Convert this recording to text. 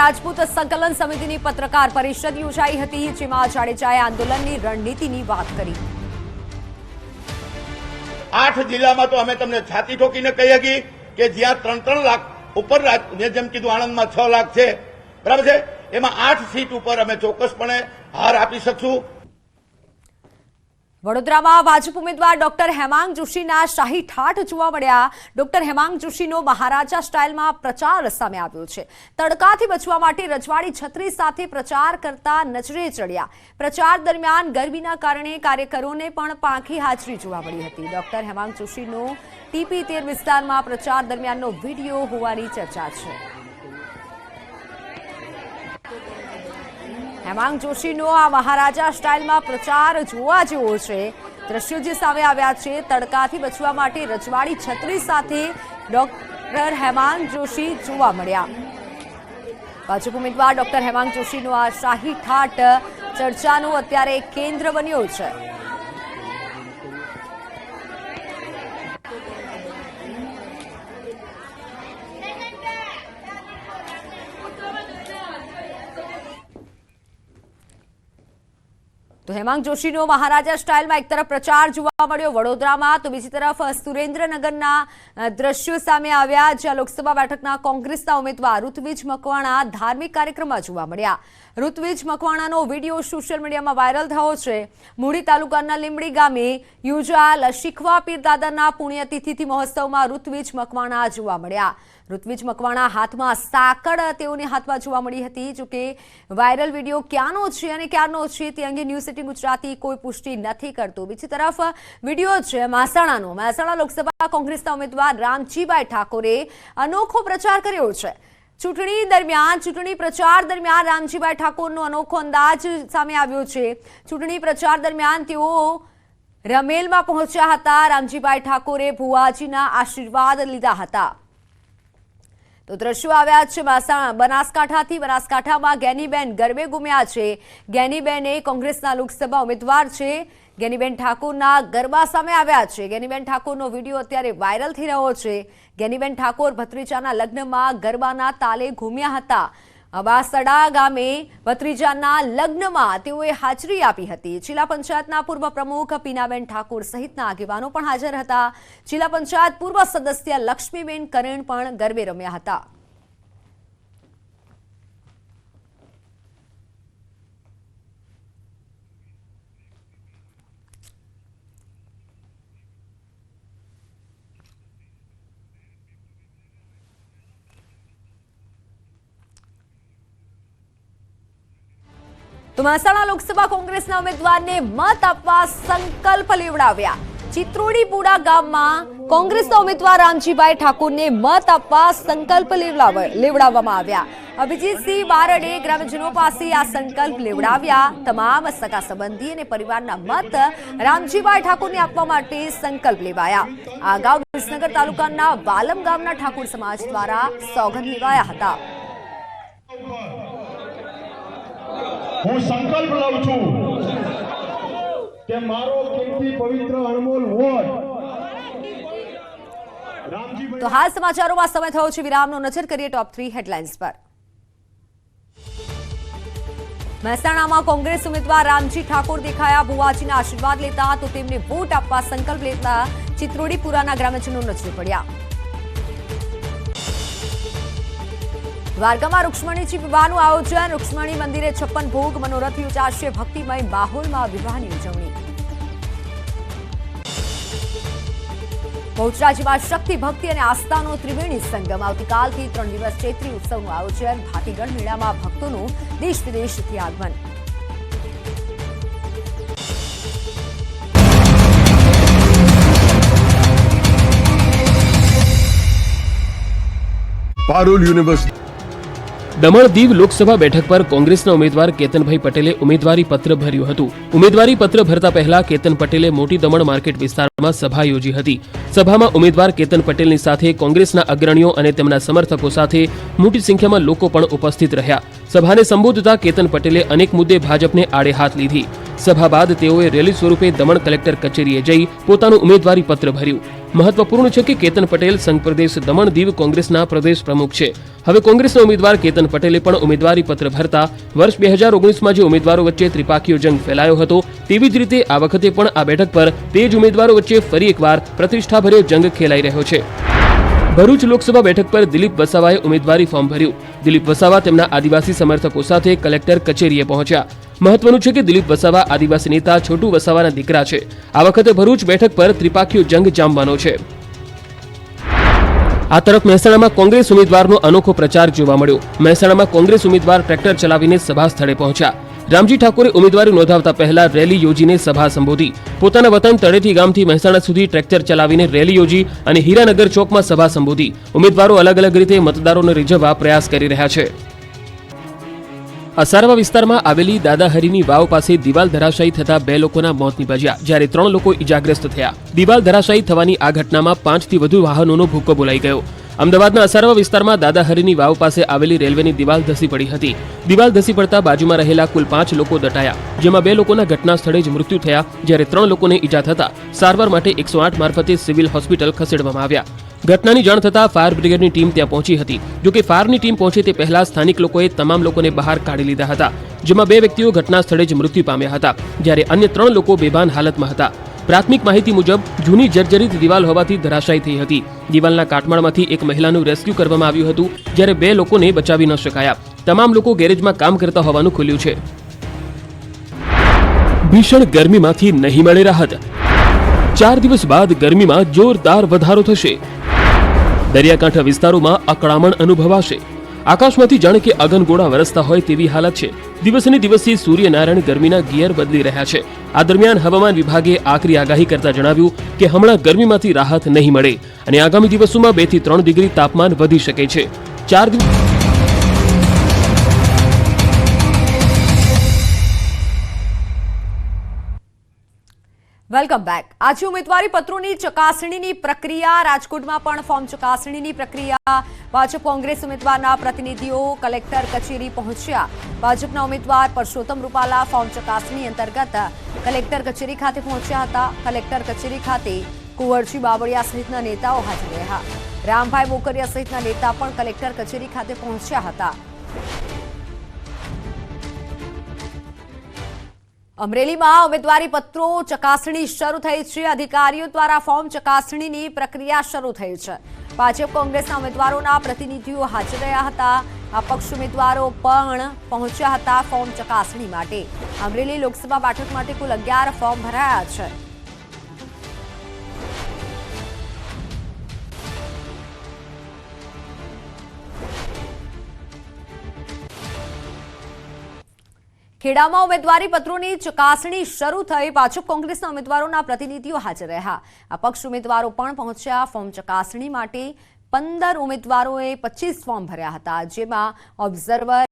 રાજપૂત સંકલન સમિતિની પત્રકાર પરિષદ યોજાઈ હતી, જેમાં જાડેજાએ આંદોલનની રણનીતિની વાત કરી. આઠ જિલ્લામાં તો અમે તમને છાતી ઠોકીને કહી શકી કે જ્યાં ત્રણ ત્રણ લાખ ઉપર મેં જેમ કીધું આણંદમાં છ લાખ છે. બરાબર છે? એમાં આઠ સીટ ઉપર અમે ચોક્કસપણે હાર આપી શકશું. વડોદરામાં ભાજપ ઉમેદવાર ડોક્ટર હેમાંગ જોશીના શાહી ઠાઠ જોવા મળ્યા. ડોક્ટર હેમાંગ જોશીનો મહારાજા સ્ટાઇલમાં પ્રચાર સામે આવ્યો છે. તડકાથી બચવા માટે રજવાડી છત્રી સાથે પ્રચાર કરતા નજરે ચડ્યા. પ્રચાર દરમિયાન ગરમીના કારણે કાર્યકરોને પણ પાંખી હાજરી જોવા મળી હતી. ડોક્ટર હેમાંગ જોશીનો ટીપી તેર વિસ્તારમાં પ્રચાર દરમિયાનનો વીડિયો હોવાની ચર્ચા છે. હેમાંગ જોશીનો આ મહારાજા સ્ટાઇલમાં પ્રચાર જોવા જેવો છે. દ્રશ્યો જે સામે આવ્યા છે, તડકાથી બચવા માટે રજવાડી છત્રી સાથે ડોક્ટર હેમાંગ જોશી જોવા મળ્યા. ભાજપ ઉમેદવાર ડોક્ટર હેમાંગ જોશીનો આ શાહી ઠાટ ચર્ચાનું અત્યારે કેન્દ્ર બન્યો છે. તો હેમાંગ જોશીનો મહારાજા સ્ટાઇલમાં એક તરફ પ્રચાર જોવા મળ્યો વડોદરામાં, તો બીજી તરફ સુરેન્દ્રનગરના દ્રશ્યો સામે આવ્યા, જ્યાં લોકસભા બેઠકના કોંગ્રેસના ઉમેદવાર ઋત્વિજ મકવાણા ધાર્મિક કાર્યક્રમમાં જોવા મળ્યા. ઋત્વિજ મકવાણાનો વીડિયો સોશિયલ મીડિયામાં વાયરલ થયો છે. મૂળી તાલુકાના લીંબડી ગામે યોજાયેલ શીખવા પીર દાદાના પુણ્યતિથિથી મહોત્સવમાં ઋત્વિજ મકવાણા જોવા મળ્યા. ઋત્વિજ મકવાણા હાથમાં સાકડ તેઓની હાથમાં જોવા મળી હતી. જોકે વાયરલ વીડિયો ક્યાંનો છે અને ક્યારનો છે તે અંગે ન્યૂઝ સિટી ગુજરાતી કોઈ પુષ્ટિ નથી કરતું. બીજી તરફ, વીડિયો છે મહેસાણાનો. મહેસાણા લોકસભા કોંગ્રેસના ઉમેદવાર રામજીભાઈ ઠાકોરે અનોખો પ્રચાર કર્યો છે. ચૂંટણી દરમિયાન, ચૂંટણી પ્રચાર દરમિયાન રામજીભાઈ ઠાકોરનો અનોખો અંદાજ સામે આવ્યો છે. ચૂંટણી પ્રચાર દરમિયાન તેઓ રમેલમાં પહોંચ્યા હતા. રામજીભાઈ ઠાકોરે ભુવાજીના આશીર્વાદ લીધા હતા. તો દ્રશ્યો આવ્યા છે બનાસકાંઠાથી. બનાસકાંઠામાં ગેનીબેન ગરબે ગુમ્યા છે. ગેનીબેન એ કોંગ્રેસના લોકસભા ઉમેદવાર છે. ગેનીબેન ઠાકોરના ગરબા સામે આવ્યા છે. ગેનીબેન ઠાકોરનો વીડિયો અત્યારે વાયરલ થઈ રહ્યો છે. ગેનીબેન ઠાકોર ભત્રીજાના લગ્નમાં ગરબાના તાલે ઘૂમ્યા હતા. અબાસડા ગામે ભત્રીજાના લગ્નમાં તેઓએ હાજરી આપી હતી. જિલ્લા પંચાયતના પૂર્વ પ્રમુખ પીનાબેન ઠાકોર સહિતના આગેવાનો પણ હાજર હતા. જિલ્લા પંચાયત પૂર્વ સદસ્ય લક્ષ્મીબેન કરેણ પણ ગરબે રમ્યા હતા. તો મહેસાણા લોકસભા કોંગ્રેસના ઉમેદવારને મત આપવા સંકલ્પ લેવડાવ્યા. ચિત્રોડીપુરા ગામમાં કોંગ્રેસના ઉમેદવાર રામજીભાઈ ઠાકોરને મત આપવા સંકલ્પ લેવડાવ- લેવડાવવામાં આવ્યા. અભિજીતસિંહ બારડે ગ્રામજનો પાસે આ સંકલ્પ લેવડાવ્યા. તમામ સગા સંબંધી અને પરિવારના મત રામજીભાઈ ઠાકોરને આપવા માટે સંકલ્પ લેવાયા. આ અગાઉ વિસનગર તાલુકાના વાલમ ગામના ઠાકોર સમાજ દ્વારા સોગંદ લેવાયા હતા. હું સંકલ્પ લઉં છું કે મારો કિંમતી પવિત્ર અણમોલ વોટ. તો હાલ સમાચારોમાં સમય થયો છે. વિરામનો નજર કરીએ ટોપ થ્રી હેડલાઇન્સ પર. મહેસાણામાં કોંગ્રેસ ઉમેદવાર રામજી ઠાકોર દેખાયા. ભુવાજીના આશીર્વાદ લેતા તો તેમને વોટ આપવા સંકલ્પ લેતા ચિત્રોડીપુરાના ગ્રામજનો નજરે પડ્યા. દ્વારકામાં રૂક્ષ્મણીજી વિવાહનું આયોજન. રૂક્ષ્મણી મંદિરે છપ્પન ભોગ મનોરથ યોજાશે ભક્તિમય માહોલમાં વિવાહની ઉજવણી. બહુચરાજીમાં શક્તિ, ભક્તિ અને આસ્થાનો ત્રિવેણી સંગમ. આવતીકાલથી ત્રણ દિવસ ચૈત્રી ઉત્સવનું આયોજન. ભાતીગઢ મેળામાં ભક્તોનું દેશ વિદેશથી આગમન. પારોલ યુનિવર્સિટી દમણ દીવ લોકસભા બેઠક પર કોંગ્રેસના ઉમેદવાર કેતનભાઈ પટેલે ઉમેદવારી પત્ર ભર્યું હતું. ઉમેદવારી પત્ર ભરતા પહેલા કેતન પટેલે મોટી દમણ માર્કેટ વિસ્તારમાં સભા યોજી હતી. સભામાં ઉમેદવાર કેતન પટેલની સાથે કોંગ્રેસના અગ્રણીઓ અને તેમના સમર્થકો સાથે મોટી સંખ્યામાં લોકો પણ ઉપસ્થિત રહ્યા. સભાને સંબોધતા કેતન પટેલે અનેક મુદ્દે ભાજપને આડે હાથ લીધી. સભા બાદ તેઓએ રેલી સ્વરૂપે દમણ કલેક્ટર કચેરીએ જઈ પોતાનું ઉમેદવારી પત્ર ભર્યું. મહત્વપૂર્ણ છે કે કેતન પટેલ સંઘ પ્રદેશ દમણ દીવ કોંગ્રેસના પ્રદેશ પ્રમુખ છે. હવે કોંગ્રેસના ઉમેદવાર કેતન પટેલે પણ ઉમેદવારી પત્ર ભરતા વર્ષ બે હજાર ઓગણીસમાં જે ઉમેદવારો વચ્ચે ત્રિપાખીઓ જંગ ફેલાયો હતો, તેવી જ રીતે આ વખતે પણ આ બેઠક પર તે જ ઉમેદવારો વચ્ચે ફરી એકવાર પ્રતિષ્ઠાભર્યો જંગ ખેલાઈ રહ્યો છે. ભરૂચ લોકસભા બેઠક પર દિલીપ વસાવાએ ઉમેદવારી ફોર્મ ભર્યું. દિલીપ વસાવા તેમના આદિવાસી સમર્થકો સાથે કલેક્ટર કચેરીએ પહોંચ્યા. મહત્વનું છે કે દિલીપ વસાવા આદિવાસી નેતા, છોટુ વસાવાના દીકરા છે. આ વખતે ભરૂચ બેઠક પર ત્રિપાખીયો જંગ જામવાનો છે. આ તરફ મહેસાણામાં કોંગ્રેસ ઉમેદવારનો અનોખો પ્રચાર જોવા મળ્યો. મહેસાણામાં કોંગ્રેસ ઉમેદવાર ટ્રેક્ટર ચલાવીને સભા સ્થળે પહોંચ્યા. રામજી ઠાકોરે ઉમેદવારી નોંધાવતા પહેલા રેલી યોજીને સભા સંબોધી. પોતાના વતન તળેટી ગામથી મહેસાણા સુધી ટ્રેક્ટર ચલાવીને રેલી યોજી અને હીરાનગર ચોકમાં સભા સંબોધી. ઉમેદવારો અલગ અલગ રીતે મતદારોને રીઝવવા પ્રયાસ કરી રહ્યા છે. અસારવા વિસ્તારમાં આવેલી દાદાહરીની વાવ પાસે દિવાલ ધરાશાયી થતા બે લોકોના મોત નીપજ્યા, જ્યારે ત્રણ લોકો ઇજાગ્રસ્ત થયા. દિવાલ ધરાશાયી થવાની આ ઘટનામાં પાંચથી વધુ વાહનોનો ભૂક્કો બોલાઈ ગયો. અમદાવાદના અસારવા વિસ્તારમાં દાદાહરીની વાવ પાસે આવેલી રેલવેની દિવાલ ધસી પડી હતી. દિવાલ ધસી પડતા બાજુમાં રહેલા કુલ પાંચ લોકો દટાયા, જેમાં બે લોકોના ઘટના સ્થળે જ મૃત્યુ થયા, જ્યારે ત્રણ લોકોને ઈજા થતા સારવાર માટે એકસો આઠ મારફતે સિવિલ હોસ્પિટલ ખસેડવામાં આવ્યા. ઘટનાની જાણ થતાં ફાયર બ્રિગેડની ટીમ ત્યાં પહોંચી હતી. જોકે ફાયરની ટીમ પહોંચે તે પહેલા સ્થાનિક લોકોએ તમામ લોકોને બહાર કાઢી લીધા હતા, જેમાં બે વ્યક્તિઓ ઘટના સ્થળે જ મૃત્યુ પામ્યા હતા, જ્યારે અન્ય ત્રણ લોકો બેભાન હાલતમાં હતા. પ્રાથમિક માહિતી મુજબ, જૂની જર્જરિત દિવાલ હોવાથી ધરાશાયી થઈ હતી. દિવાલના કાટમાળમાંથી એક મહિલાનું રેસ્ક્યુ કરવામાં આવ્યું હતું, જ્યારે બે લોકોને બચાવી ન શકાયા. તમામ લોકો ગેરેજમાં કામ કરતા હોવાનું ખુલ્યું છે. ભીષણ ગરમીમાંથી નહીં મળે રાહત. ચાર દિવસ બાદ ગરમીમાં જોરદાર વધારો થશે. દરિયાકાંઠા વિસ્તારોમાં અકળામણ અનુભવાશે. આકાશમાંથી જાણે કે અગનગોળા વરસતા હોય તેવી હાલત છે. દિવસને દિવસથી સૂર્યનારાયણ ગરમીના ગિયર બદલી રહ્યા છે. આ દરમિયાન હવામાન વિભાગે આકરી આગાહી કરતા જણાવ્યું કે હમણાં ગરમીમાંથી રાહત નહીં મળે અને આગામી દિવસોમાં બેથી ત્રણ ડિગ્રી તાપમાન વધી શકે છે. ચાર દિવસ વેલકમ બેક. આજે ઉમેદવારી પત્રોની ચકાસણીની પ્રક્રિયા, રાજકોટમાં પણ ફોર્મ ચકાસણીની પ્રક્રિયા. ભાજપ કોંગ્રેસ ઉમેદવારના પ્રતિનિધિઓ, કલેક્ટર કચેરી પહોંચ્યા. ભાજપના ઉમેદવાર પરસોત્તમ રૂપાલા ફોર્મ ચકાસણી અંતર્ગત કલેક્ટર કચેરી ખાતે પહોંચ્યા હતા. કલેક્ટર કચેરી ખાતે કુંવરજી બાબડિયા સહિતના નેતાઓ હાજર રહ્યા. રામભાઈ મોકરિયા સહિતના નેતા પણ કલેક્ટર કચેરી ખાતે પહોંચ્યા હતા. અમરેલીમાં ઉમેદવારી પત્રો ચકાસણી શરૂ થઈ છે. અધિકારીઓ દ્વારા ફોર્મ ચકાસણીની પ્રક્રિયા શરૂ થઈ છે. ભાજપ કોંગ્રેસના ઉમેદવારોના પ્રતિનિધિઓ હાજર રહ્યા હતા. આ પક્ષ ઉમેદવારો પણ પહોંચ્યા હતા ફોર્મ ચકાસણી માટે. અમરેલી લોકસભા બેઠક માટે કુલ અગિયાર ફોર્મ ભરાયા છે. ખેડામાં ઉમેદવારી પત્રોની ચકાસણી શરૂ થઈ. પાછું કોંગ્રેસના ઉમેદવારોના પ્રતિનિધિઓ હાજર રહ્યા. અપક્ષ ઉમેદવારો પણ પહોંચ્યા. ફોર્મ ચકાસણી માટે પંદર ઉમેદવારોએ પચીસ ફોર્મ ભર્યા હતા, જેમાં ઓબ્ઝર્વર